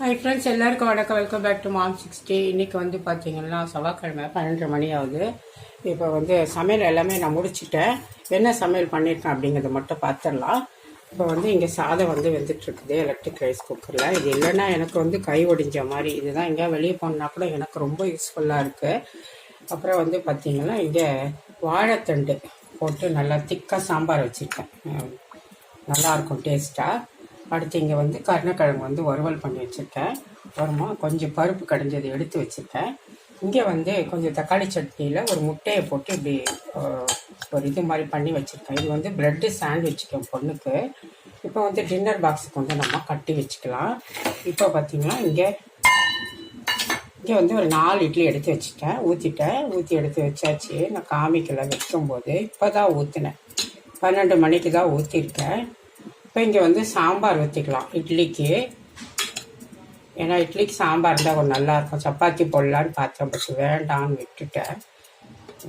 Hi friends எல்லாருக்கும் வணக்கம். Welcome back to mom sixty இன்னைக்கு வந்து பார்த்தீங்கன்னா செவ்வாய்க்கிழமை பன்னெண்டு மணி ஆகுது. இப்போ வந்து சமையல் எல்லாமே நான் முடிச்சிட்டேன். என்ன சமையல் பண்ணியிருக்கேன் அப்படிங்கிறத மட்டும் பார்த்துடலாம் இப்போ வந்து இங்கே சாதம் வந்து வெந்துட்டுருக்குது எலக்ட்ரிக் ரைஸ் குக்கரில் இது இல்லைன்னா எனக்கு வந்து கை ஒடிஞ்ச மாதிரி. இதுதான் எங்கேயா வெளியே போனால் கூட எனக்கு ரொம்ப யூஸ்ஃபுல்லாக இருக்குது அப்புறம் வந்து பார்த்திங்கன்னா இங்கே வாழைத்தண்டு போட்டு நல்லா திக்காக சாம்பார் வச்சுருக்கேன். நல்லாயிருக்கும் டேஸ்ட்டாக அடுத்து இங்கே வந்து கருணக்கிழங்கு வந்து வறுவல் பண்ணி வச்சுருக்கேன். அப்புறமா கொஞ்சம் பருப்பு கடைஞ்சதை எடுத்து வச்சுருக்கேன். இங்கே வந்து கொஞ்சம் தக்காளி சட்னியில் ஒரு முட்டையை போட்டு இப்படி ஒரு இது மாதிரி பண்ணி வச்சுருக்கேன். இது வந்து ப்ரெட்டு சாண்ட்விச் பொண்ணுக்கு. இப்போ வந்து டின்னர் பாக்ஸுக்கு வந்து நம்ம கட்டி வச்சுக்கலாம். இப்போ பார்த்திங்கன்னா இங்கே இங்கே வந்து ஒரு நாலு இட்லி எடுத்து வச்சுட்டேன். ஊற்றிட்டேன் ஊற்றி எடுத்து வச்சாச்சு. நான் காமிக்கல வைக்கும்போது இப்போ தான் ஊற்றினேன் பன்னெண்டு மணிக்கு தான் ஊற்றிருக்கேன் இப்போ இங்கே வந்து சாம்பார் ஊற்றிக்கலாம் இட்லிக்கு. ஏன்னா இட்லிக்கு சாம்பார் இருந்தால் கொஞ்சம் நல்லாயிருக்கும் சப்பாத்தி போடலான்னு பார்த்தேன் பட் வேண்டாம்னு விட்டுட்டேன்.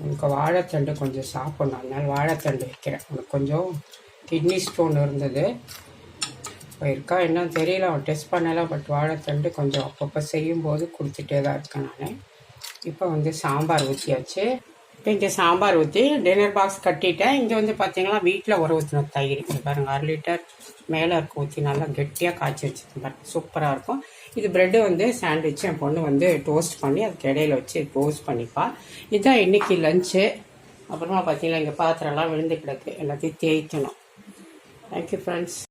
உனக்கு வாழைத்தண்டு கொஞ்சம் சாப்பிடணும். அதனால் வாழைத்தண்டு வைக்கிறேன். உனக்கு கொஞ்சம் கிட்னி ஸ்டோன் இருந்தது. இப்போ இருக்கா என்னன்னு தெரியல. அவன் டெஸ்ட் பண்ணலாம் பட் வாழைத்தண்டு கொஞ்சம் அப்பப்போ செய்யும்போது கொடுத்துட்டே தான் இருக்கேன் நான். இப்போ வந்து சாம்பார் ஊற்றியாச்சு இப்போ இங்கே சாம்பார் ஊற்றி டின்னர் பாக்ஸ் கட்டிட்டேன். இங்கே வந்து பார்த்தீங்கன்னா வீட்டில் உர ஊற்றின தயிர் பாருங்க. பாருங்கள் அரை லிட்டர் மேலே இருக்க ஊற்றி நல்லா கெட்டியாக காய்ச்சி வச்சுருக்கேன் சூப்பராக இருக்கும். இது ப்ரெட்டு வந்து சாண்ட்விச் என் பொண்ணு வந்து டோஸ்ட் பண்ணி அதுக்கு இடையில வச்சு டோஸ்ட் பண்ணிப்பா. இதுதான் இன்னைக்கு லஞ்சு அப்புறமா பார்த்தீங்கன்னா இங்கே பாத்திரம்லாம் விழுந்து கிடக்கு. எல்லாத்தையும் தேய்க்கணும். Thank you friends